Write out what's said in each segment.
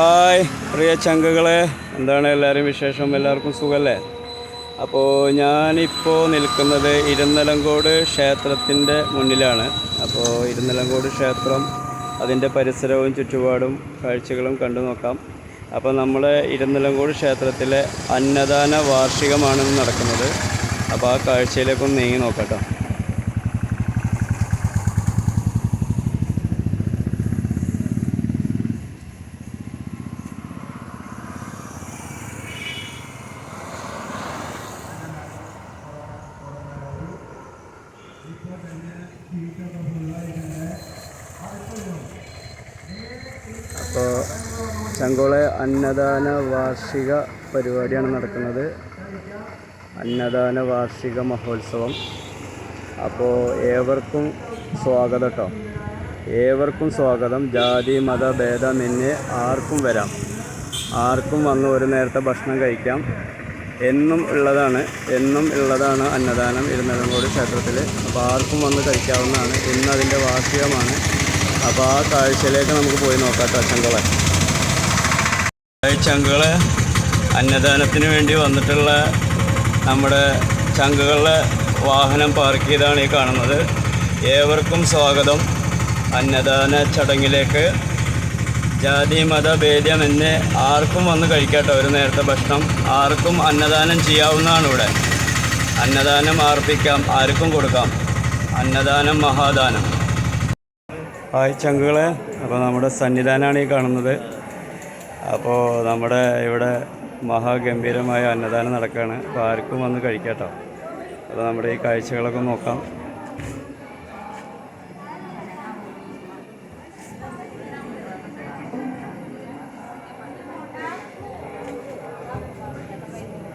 Hi പ്രിയ ചങ്കുകളെ. എന്താണ് എല്ലാവരും വിശേഷം? എല്ലാവർക്കും സുഖമല്ലേ അപ്പോൾ ഞാനിപ്പോൾ നിൽക്കുന്നത് ഇരുന്നലങ്കോട് ക്ഷേത്രത്തിന്റെ മുന്നിലാണ്. അപ്പോൾ ഇരുന്നലങ്കോട് ക്ഷേത്രം അതിന്റെ പരിസരവും ചുറ്റുപാടും കാഴ്ചകളും കണ്ടു നോക്കാം. അപ്പോൾ നമ്മൾ ഇരുന്നലങ്കോട് ക്ഷേത്രത്തിലെ അന്നദാന വാർഷികമാണെന്ന് നടക്കുന്നത്. അപ്പോൾ ആ കാഴ്ചയിലേക്കൊന്ന് നീങ്ങി നോക്കാം അപ്പോൾ ചങ്കോളെ അന്നദാന വാർഷിക പരിപാടിയാണ് നടക്കുന്നത്. അന്നദാന വാർഷിക മഹോത്സവം. അപ്പോൾ ഏവർക്കും സ്വാഗതം കേട്ടോ. ഏവർക്കും സ്വാഗതം. ജാതി മത ഭേദമെന്നേ ആർക്കും വരാം. ആർക്കും വന്ന് ഒരു നേരത്തെ ഭക്ഷണം കഴിക്കാം. എന്നും ഉള്ളതാണ് എന്നും ഉള്ളതാണ് അന്നദാനം. ഇരുന്നലങ്കോട് ക്ഷേത്രത്തിൽ അപ്പോൾ ആർക്കും വന്ന് കഴിക്കാവുന്നതാണ്. ഇന്ന് അതിന്റെ വാർഷികമാണ്. അപ്പോൾ ആ കാഴ്ചയിലേക്ക് നമുക്ക് പോയി നോക്കാം ചങ്കളെ. ചങ്കുകളെ അന്നദാനത്തിന് വേണ്ടി വന്നിട്ടുള്ള നമ്മുടെ ചങ്കുകളുടെ വാഹനം പാർക്ക് ചെയ്താണ് ഈ കാണുന്നത്. ഏവർക്കും സ്വാഗതം. അന്നദാന ചടങ്ങിലേക്ക് ജാതി മത ഭേദമെന്ന് ആർക്കും വന്ന് കഴിക്കട്ടെ ഒരു നേരത്തെ ഭക്ഷണം. ആർക്കും അന്നദാനം ചെയ്യാവുന്നതാണ് ഇവിടെ. അന്നദാനം അർപ്പിക്കാം ആർക്കും കൊടുക്കാം. അന്നദാനം മഹാദാനം. ഹായ് ചങ്കുകളെ. അപ്പോൾ നമ്മുടെ സന്നിധാനമാണ് ഈ കാണുന്നത്. അപ്പോൾ നമ്മുടെ ഇവിടെ മഹാഗംഭീരമായ അന്നദാനം നടക്കുകയാണ്. അപ്പോൾ ആർക്കും വന്ന് കഴിക്കാട്ടോ. അപ്പോൾ നമ്മുടെ ഈ കാഴ്ചകളൊക്കെ നോക്കാം.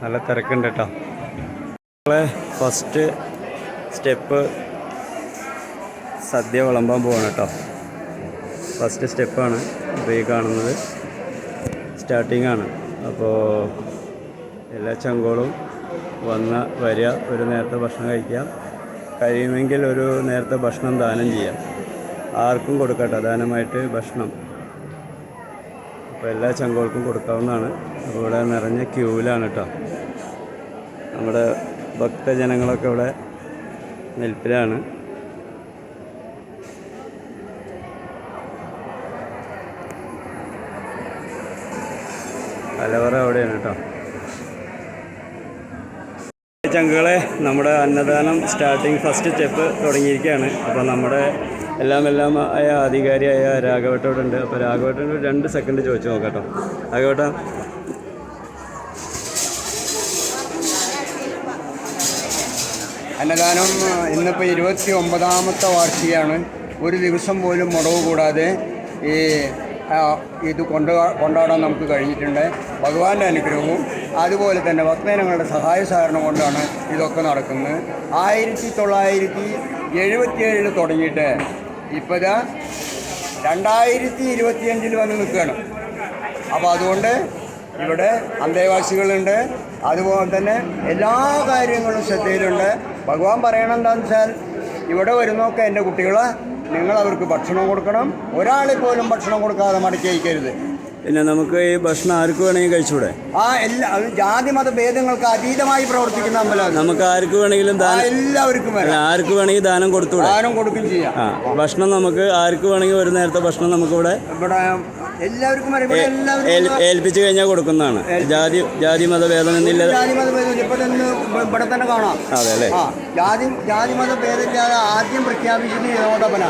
നല്ല തിരക്കുണ്ട് കേട്ടോ. ഫസ്റ്റ് സ്റ്റെപ്പ് സദ്യ വിളമ്പാൻ പോവാണ് കേട്ടോ. ഫസ്റ്റ് സ്റ്റെപ്പാണ് ഇപ്പോൾ ഈ കാണുന്നത്. സ്റ്റാർട്ടിംഗ് ആണ് അപ്പോൾ എല്ലാ ചങ്കോളും വന്ന് വരിക ഒരു നേരത്തെ ഭക്ഷണം കഴിക്കാം. കഴിയുമെങ്കിൽ ഒരു നേരത്തെ ഭക്ഷണം ദാനം ചെയ്യാം. ആർക്കും കൊടുക്കട്ടെ ദാനമായിട്ട് ഭക്ഷണം. അപ്പോൾ എല്ലാ ചങ്കോൾക്കും കൊടുക്കാവുന്നതാണ്. അപ്പോൾ ഇവിടെ നിറഞ്ഞ ക്യൂവിലാണ് കേട്ടോ. നമ്മുടെ ഭക്തജനങ്ങളൊക്കെ ഇവിടെ നിൽപ്പിലാണ്. കലവറ അവിടെയാണ് കേട്ടോ. ചങ്കുകളെ നമ്മുടെ അന്നദാനം സ്റ്റാർട്ടിങ് ഫസ്റ്റ് സ്റ്റെപ്പ് തുടങ്ങിയിരിക്കുകയാണ്. അപ്പോൾ നമ്മുടെ എല്ലാം എല്ലാം ആയ അധികാരിയായ രാഘവട്ടോടുണ്ട് അപ്പോൾ രാഘവട്ടോട് രണ്ട് സെക്കൻഡ് ചോദിച്ചു നോക്കാം കേട്ടോ. രാഘവട്ട. അന്നദാനം ഇന്നിപ്പോൾ ഇരുപത്തി ഒമ്പതാമത്തെ വാർഷികയാണ് ഒരു ദിവസം പോലും മുടവ് കൂടാതെ ഈ ഇത് കൊണ്ട് കൊണ്ടാടാൻ നമുക്ക് കഴിഞ്ഞിട്ടുണ്ട്. ഭഗവാന്റെ അനുഗ്രഹവും അതുപോലെ തന്നെ ഭക്തജനങ്ങളുടെ സഹായ സഹകരണം കൊണ്ടാണ് ഇതൊക്കെ നടക്കുന്നത്. ആയിരത്തി തൊള്ളായിരത്തി എഴുപത്തിയേഴിൽ തുടങ്ങിയിട്ട് ഇപ്പോൾ ഇതാ രണ്ടായിരത്തി ഇരുപത്തിയഞ്ചിൽ വന്ന് നിൽക്കുകയാണ്. അപ്പോൾ അതുകൊണ്ട് ഇവിടെ അന്തേവാസികളുണ്ട്. അതുപോലെ തന്നെ എല്ലാ കാര്യങ്ങളും ശ്രദ്ധയിലുണ്ട്. ഭഗവാൻ പറയണം എന്താണെന്ന് വെച്ചാൽ ഇവിടെ വരുന്നൊക്കെ എന്റെ കുട്ടികൾ നിങ്ങൾ അവർക്ക് ഭക്ഷണം കൊടുക്കണം. ഒരാളെ പോലും ഭക്ഷണം കൊടുക്കാതെ മടക്കി അയക്കരുത് പിന്നെ നമുക്ക് ഈ ഭക്ഷണം ആർക്ക് വേണമെങ്കിൽ കഴിച്ചൂടെ ആ എല്ലാ ജാതി മത ഭേദങ്ങൾക്ക് അതീതമായി പ്രവർത്തിക്കുന്ന അമ്പലം നമുക്ക് ആർക്ക് വേണമെങ്കിലും ദാനം എല്ലാവർക്കും ആർക്ക് വേണമെങ്കിൽ ദാനം കൊടുത്തു ദാനം കൊടുക്കുകയും ചെയ്യാം. ഭക്ഷണം നമുക്ക് ആർക്ക് വേണമെങ്കിൽ ഒരു നേരത്തെ ഭക്ഷണം നമുക്കിവിടെ ഇവിടെ എല്ലാവർക്കും വരാം ഇവിടെ ഏൽ- എല്ലാവർക്കും കഴിഞ്ഞാൽ കൊടുക്കുന്നതാണ്. ജാതി ജാതി മതഭേദം എന്നില്ല ജാതി മതഭേദം ഇപ്പൊ തന്നെ ഇവിടെ തന്നെ കാണാം. അതെ അല്ലേ? ജാതി ജാതി മതഭേദമില്ലാതെ ആദ്യം പ്രഖ്യാപിച്ചത് യഹോദപന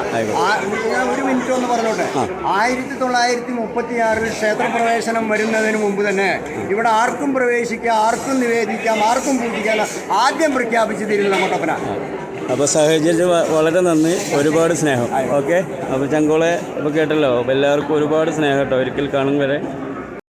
ഒരു മിനിറ്റ് ഒന്ന് പറഞ്ഞോട്ടെ? ആയിരത്തി തൊള്ളായിരത്തി മുപ്പത്തി ആറിൽ ക്ഷേത്രപ്രവേശനം വരുന്നതിന് മുമ്പ് തന്നെ ഇവിടെ ആർക്കും പ്രവേശിക്കാം ആർക്കും നിവേദിക്കാം ആർക്കും പൂജിക്കാം ആദ്യം പ്രഖ്യാപിച്ചത് ഇരുന്നങ്ങോട്ടപ്പന അപ്പോൾ സഹചര്യ വളരെ നന്ദി. ഒരുപാട് സ്നേഹം. ഓക്കെ? അപ്പോൾ ചങ്കോളെ ഇപ്പോൾ കേട്ടല്ലോ. അപ്പോൾ എല്ലാവർക്കും ഒരുപാട് സ്നേഹം കേട്ടോ. ഒരിക്കൽ കാണും വരെ.